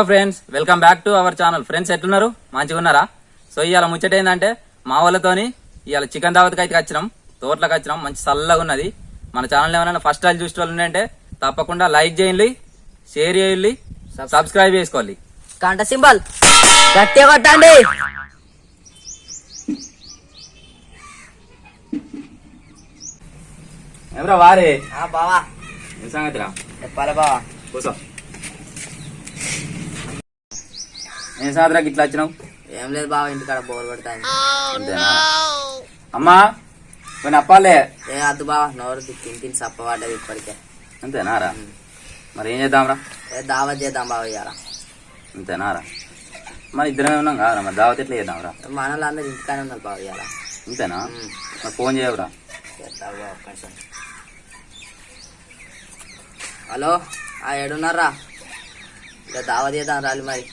Hello friends welcome back to our channel friends ఎట్లున్నారు? మంచిగా ఉన్నారా సో ఇవాళ ముచ్చట ఏంటంటే మా వాళ్ళతోని ఇవాళ చికెన్ దావత్కి అయితే వచ్చినాం. తోటలకు వచ్చినాం. మంచి చల్లగా ఉన్నది. మన ఛానల్ ఏమైనా ఫస్ట్ టైం చూసిన వాళ్ళు ఉంటే తప్పకుండా లైక్ చేయండి షేర్ చేయండి సబ్స్క్రైబ్ చేసుకోవాలి గంట సింబల్. గట్టిగా కొట్టండి. ఎవరా వారే? బావా. సంగతిరా? చెప్పాలి బావా? కూర్చో ఏం సంగతిరా ఇట్లా వచ్చినావు? ఏం లేదు బావా ఇంటికాడ బోర్ కొడతాను అంతేనా? అమ్మా కొన్ని అప్పాలే? ఏ అద్దు బావా నోరు తిని తిని సప్పబడ్డది ఇప్పటికే. అంతేనా రా మరి ఏం చేద్దాంరా? ఏ దావత్ చేద్దాం బావ ఇవాళ అంతేనా రా మరి ఇద్దరమే ఉన్నాం కదా మరి దావత్ ఎట్లా చేద్దాంరా? మన వాళ్ళందరూ ఇంటికానే ఉన్నారు బావ ఇవాళ అంతేనా? మరి ఫోన్ చేయవురా. హలో ఆ ఏడున్నారా? ఇక దావత్ చేద్దాం రాలి మరి.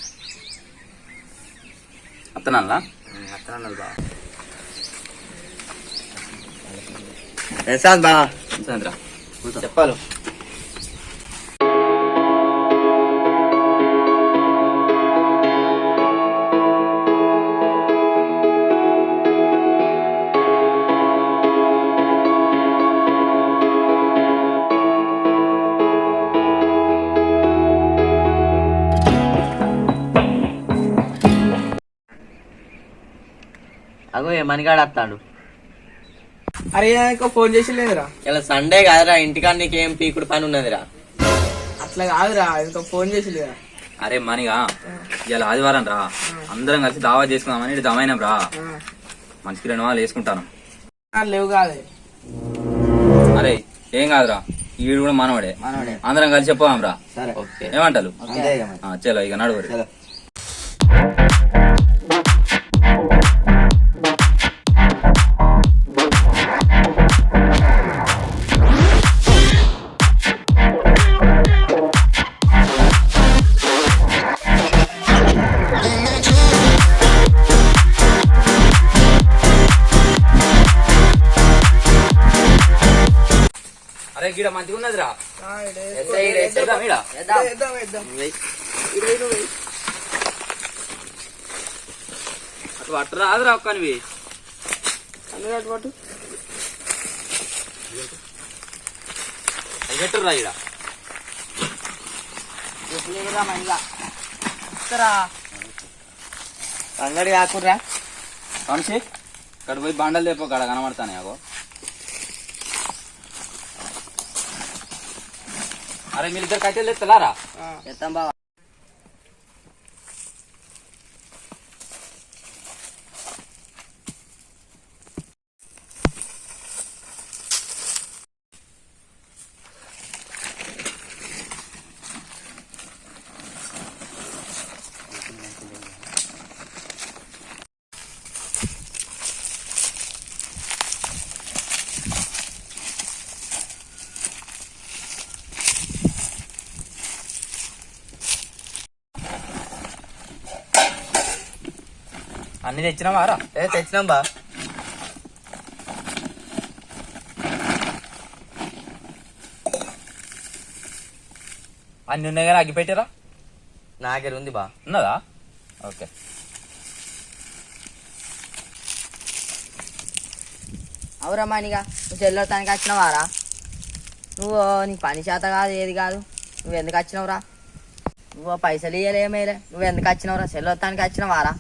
అత్తనాలా అత్తన్నారు బావ. బావా అంతేంద్రా కూర్చో. చెప్పాలి. అగో ఏ మనిగాడు వస్తాడు? అరే ఇంకా ఫోన్ చేసి లేదురా ఇలా సండే కాదురా ఇంటికాడ నీకేం పీకుడు పని ఉన్నదిరా. అట్లా కాదురా ఇంకా ఫోన్ చేసి లేదురా అరే మనిగా ఇవాళ ఆదివారం రా. అందరం కలిసి దావా చేసుకుందామని ఇటు జమైనాం రా. మనిషికి రెండు వాళ్ళు వేసుకుంటాను. లేవు కాదే. అరే ఏం కాదురా. ఈడు కూడా మనవాడే. అందరం కలిసి చెప్పాం రా. సరే. ఓకే. ఏమంటారు? చలో ఇక నడువురు అరే గిడ మంచిగా ఈడ. చేద్దాం. అటు రాదురా పట్టు. పెట్టుర్రా ఈడ చెప్పులేదురా మనిగా వస్తారా అంగడి కాకుర్రా. మనిషి ఇక్కడ పోయి బండలు లేపో కాడ కనబడతానే అగో. అరే మీరిద్దరు కట్టెలు ఎత్తలారా చేద్దాం బావా. అన్ని తెచ్చినావారా ఏ తెచ్చినాం బా. అన్ని ఉన్నాయి కానీ అగ్గి పెట్టారా నాకే ఉంది బా. ఉన్నదా? ఓకే. అవురా మనిగా నువ్వు చెల్లెతానికి వచ్చినావారా నువ్వు నీకు పని చేత కాదు ఏది కాదు. నువ్వు ఎందుకు వచ్చినావురా? నువ్వు పైసలు ఇయ్యలేమేలే. నువ్వు ఎందుకు వచ్చినావురా? చెల్లెతానికి వచ్చినావారా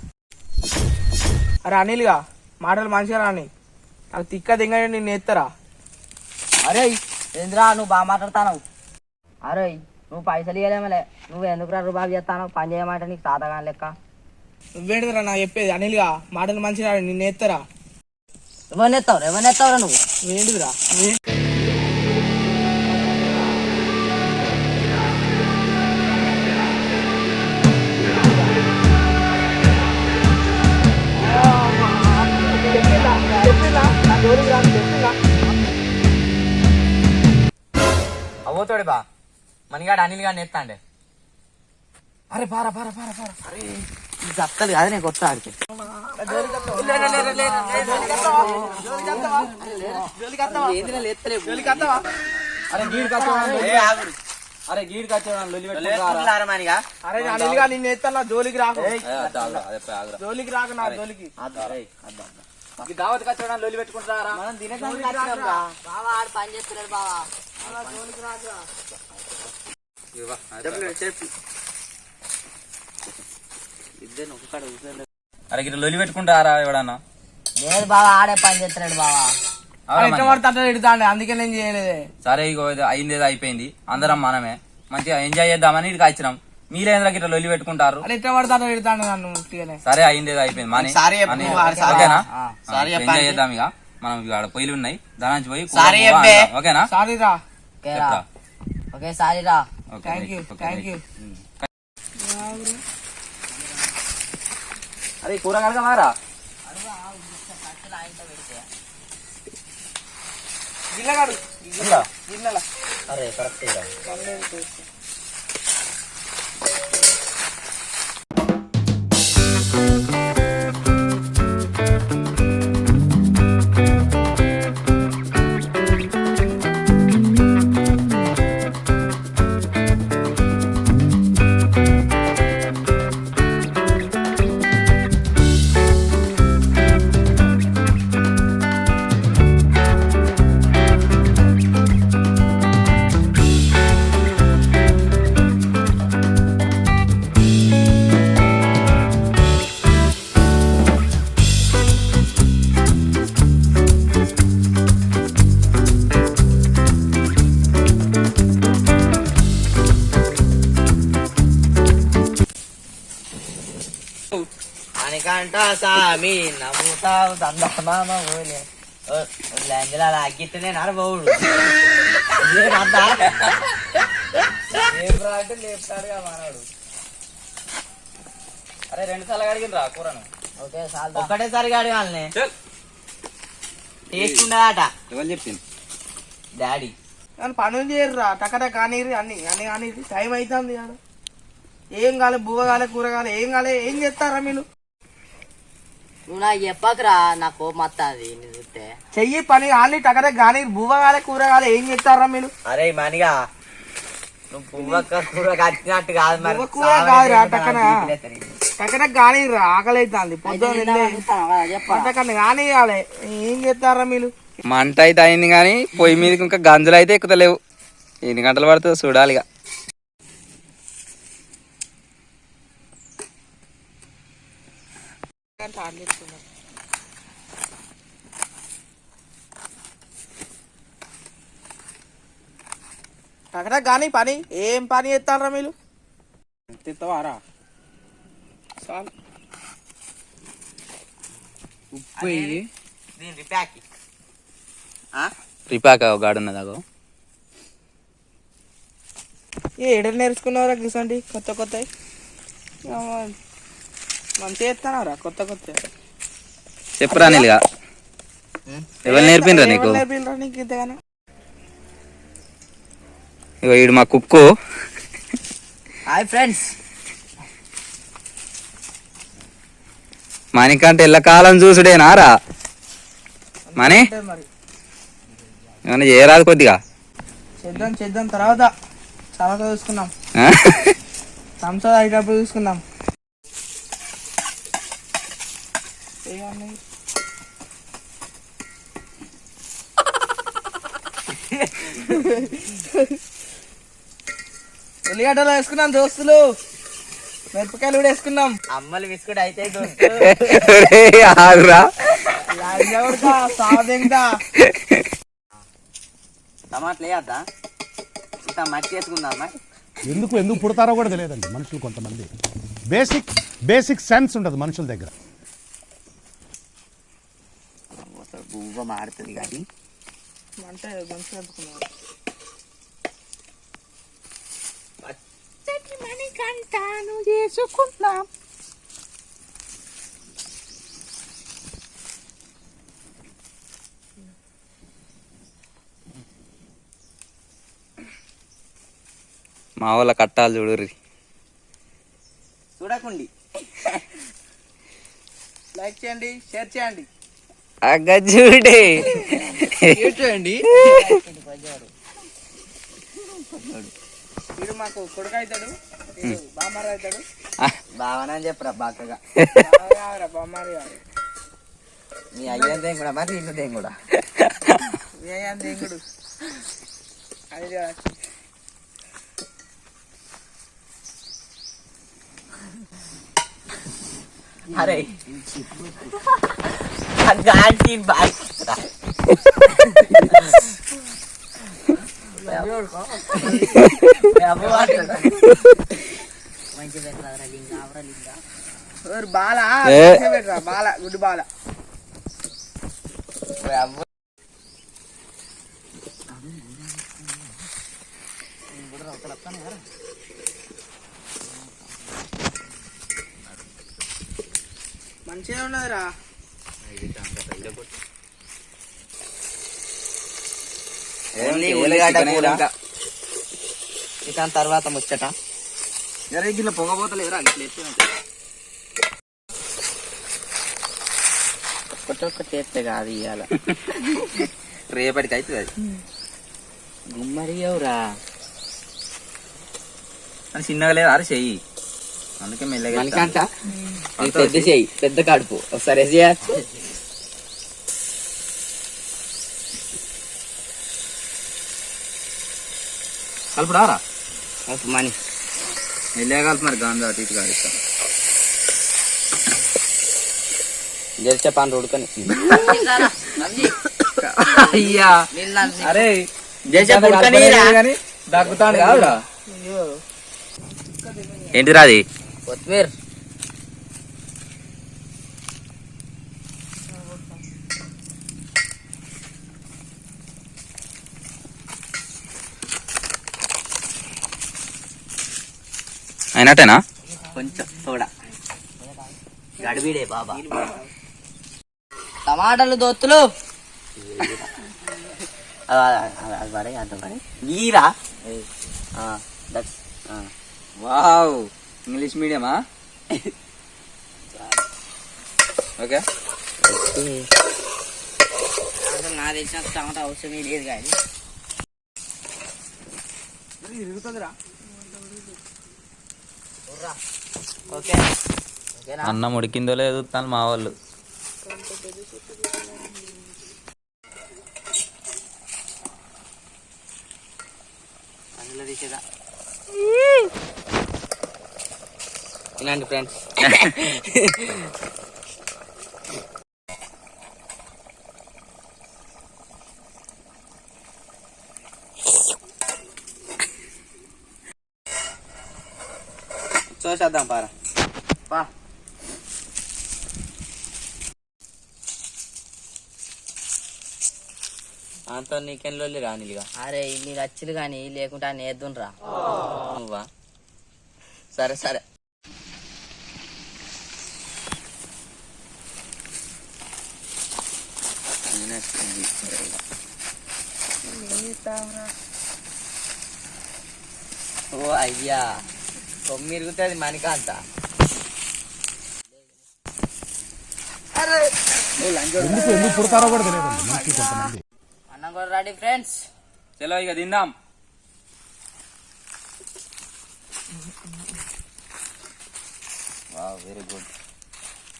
అరే అనిల్గా మాటలు మంచిగా రాని. నాకు తిక్క దింగని నిన్ను ఎత్తరా అరే ఏంద్రా నువ్వు బాగా మాట్లాడతావు అరే నువ్వు పైసలు ఇయ్యలేమలే. నువ్వు ఎందుకురా రూబాబు చేస్తాను పని చేయమంటే నీకు సాతగా లెక్క. నువ్వేంటిరా నాకు చెప్పేది? అనిల్గా మాటలు మంచిగా రాని నిన్ను ఎత్తరా ఎవరిని ఎత్తావు ఎవరిని ఎత్తావురా నువ్వు? నువ్వేంటిదిరా? అవతోడు బా. మనిగాడు అనిల్ గారిని ఎత్తాండే. అరే పారా పారా పారా పారా. చక్కలు కాదు నేను కొత్త ఆడితే అరే గీడు కత్తి ఏ ఆగురు. అరే మనగా అరే నేను అనిల్గా నిన్ను ఎత్తా జోలికి రాకు. జోలికి రాకు నా జోలికి. ఈ దావత్కి వచ్చేవాడు లొల్లి పెట్టుకుంటారా? మనం. బావా ఆడు పని చేస్తున్నాడు బావా. అరే గిట్ల లొల్లి పెట్టుకుంటారా ఎవడన్నా. లేదు బావా ఆడే పని చేస్తున్నాడు బావా. అవునా ఎట్లా మరి? పడితే అట్లా తిడతాండి? అందుకే నేను చేయలేదే. సరే ఇగో ఇది అయింది ఏదో అయిపోయింది. అందరం మనమే. మంచిగా ఎంజాయ్ చేద్దామని ఇక్కడికి వచ్చినాం. మీరేంద్ర గిట్ల లొల్లి పెట్టుకుంటారు. అని ఎట్లా పడితే అట్లా తిడతాండి నన్ను సరే అయింది ఏదో అయిపోయింది. మాని? సారీ చెప్పు, అని- వాడు సారీ. ఓకేనా? ఆ, సారీ ఆ, చెప్పండి. ఎంజాయ్ చేద్దాం ఇక. మనం ఇక ఆడ పొయ్యిలు ఉన్నాయి. దాని పోయి కూర సారీ బువ్వ చెప్పే. అందాం. ఓకేనా? సారీ రా. ఓకేరా చెప్తా. ఓకే సారీ రా. థ్యాంక్ యూ థ్యాంక్ యూ అరే కూర కడగమారా? అరే కరెక్ట్ రా. అనికంట సామి నమ్ముతావు దందమామ ఊలే లంజల లాగితే నేను అంటే లేపుతాడుగా మానవుడు అరే రెండు సార్లు కడిగిన రా కూరను ఓకే సాల్ ఒక్కటేసారి గాడి వాళ్ళని టేస్ట్ ఉండదట ఎవరు చెప్పింది డాడీ కానీ పనులు చేయరురా టకట కానీరు అన్ని అన్ని కానీ టైం అవుతుంది ఆడ ఏం కాలే బువ్వ కాలే కూర కాలే ఏం కాలే ఏం చేస్తారా మీరు నువ్వు నాకు చెప్పకురా నా కోపం వస్తుంది చూస్తే చెయ్యి పని కానీ టకట కానీ బువ్వ కాలే కూర కాలే ఏం చేస్తారా మీరు? అరే మనిగా నువ్వు పువ్వక్క కూర కట్టినట్టు కాదు మరి. కూర కాదురా, టక్కన. ఆకలి అవుతుంది పొద్దున్న ఏం చేస్తారా మీరు? మంట అయితే అయింది కానీ పొయ్యి మీదకి ఇంకా గంజులు అయితే ఎక్కుతలేవు. ఎన్ని గంటలు పడుతుందో చూడాలి ఇక టకట కానీ పని ఏం పని చేస్తారా మీరు తిత్తవారా చాలు దీని రిపాక ఒక గాడు ఉన్నది అగో ఏ ఎడ నేర్చుకున్నారా గిసండి కొత్త కొత్త మంచిగా కొత్త కొత్త. చెప్పురా నీళ్ళుగా ఎవరు నేర్పిండ్రా నీకు? నేర్పిండ్రా నీకు ఇంతగానో? ఇగో ఈడు మా కుక్కు. Hi friends. మనకంటే ఎల్లకాలం చూసుడేనా రా? మనీ ఏమన్నా చేయరాదు కొద్దిగా. చేద్దాం చేద్దాం తర్వాత. చాలా చూసుకుందాం అప్ అయినప్పుడు చూసుకుందాం ఏమన్నాయి? ఉల్లిగడ్డలు వేసుకున్నాం దోస్తులు. మిరపకాయలు కూడా వేసుకున్నాం. అమ్మలు బిస్కెట్ అయితే టమాటాలు వేయద్దా ఇంత మట్టి వేసుకుందామా ఎందుకు ఎందుకు పుడతారో కూడా తెలియదండి మనుషులు కొంతమంది. బేసిక్ బేసిక్ సెన్స్ ఉండదు మనుషుల దగ్గర. బువ్వ మాడుతుంది కానీ. అంటే మంచిగా అనుకున్నాం మా వాళ్ళ కట్టాలి చూడుర్రి. చూడకుండి. లైక్ చేయండి షేర్ చేయండి. అగ్గ చూడే. వీడు మాకు కొడుకు అవుతాడు బామ్మారు అవుతాడు. బావనని చెప్పరా బాకగా కాదురా బామ్మారి కాదు నీ అయ్యేదేం కూడా మరి ఇల్లుదేం కూడా? వ్యయం దేవుడు అది రా. అరే. గాంధీ బాయ్ మంచి పెట్టరా లింగ ఆవరా లింగ ఎవరు బాల ఏ. పెట్టరా బాల గుడ్డు బాల మంచిగా ఉన్నదిరా ఓన్లీ ఉల్లిగడ్డ కూర? చికెన్ తర్వాత ముచ్చట. జరే గిట్ల పొగబోతలేదురా గిట్ల ఎత్తే చేస్తే కాదు ఇవాళ రేపటికి అవుతుంది అది. గుమ్మరి ఎవరా? అని చిన్నగా లేదు? అరే చెయ్యి. అందుకే మెల్లగా పెద్ద చెయ్యి పెద్ద కడుపు. ఒకసారి చేయచ్చు? కలుపురా రా? మనీ. మెల్లగా కలుపు మరి గాంధీ అటు ఇటు కాదు. గెలిచే పాన్ రోడ్కొని అయ్యా. అరే. దగ్గుతాడు కాదురా. ఏంటిరా అది? కొత్తిమీర. అయినట్టేనా? కొంచెం సోడా. గడిబిడే బాబా. టమాటాలు దొత్తులు. అది పడే అంత పడే గీరా. వావ్. ఇంగ్లీష్ మీడియమా? ఓకే. అసలు నా తెలిసిన టమాటా అవసరం లేదు కానీ. ఇరుగుతుందిరా. ఓకే. ఓకేనా? అన్నం ఉడికిందో లేదు తను మా వాళ్ళు. అందులో తీసేదా ఇలాంటి ఫ్రెండ్స్ చూసేద్దాం పారా. పా. అంత నీకేం లొల్లి రానిలిగా? అరే మీరు వచ్చిలు కానీ లేకుంటే నేద్దునరా. నువ్వా? సరే సరే. ఓ అయ్యా తొమ్మిది ఇరుగుతుంది మణికాంత. ఎందుకు ఎందుకు పుడతారో కూడా కొంతమంది. అన్నం కూడా రెడీ ఫ్రెండ్స్. చలో ఇక తిందాం. వెరీ గుడ్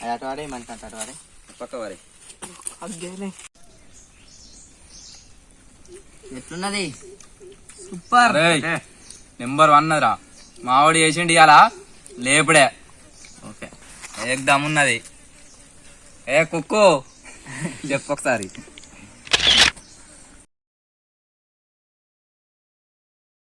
అది అటు వాడే మణికాంత అటు వాడే. పక్క వారి అగ్గేలే ఎట్లున్నది? సూపర్. నెంబర్ వన్ రా మావాడు చేసిండు ఇవాళ లేపుడే. ఓకే. ఏకదమ్ ఉన్నది? ఏ కుక్కు? చెప్పు ఒకసారి.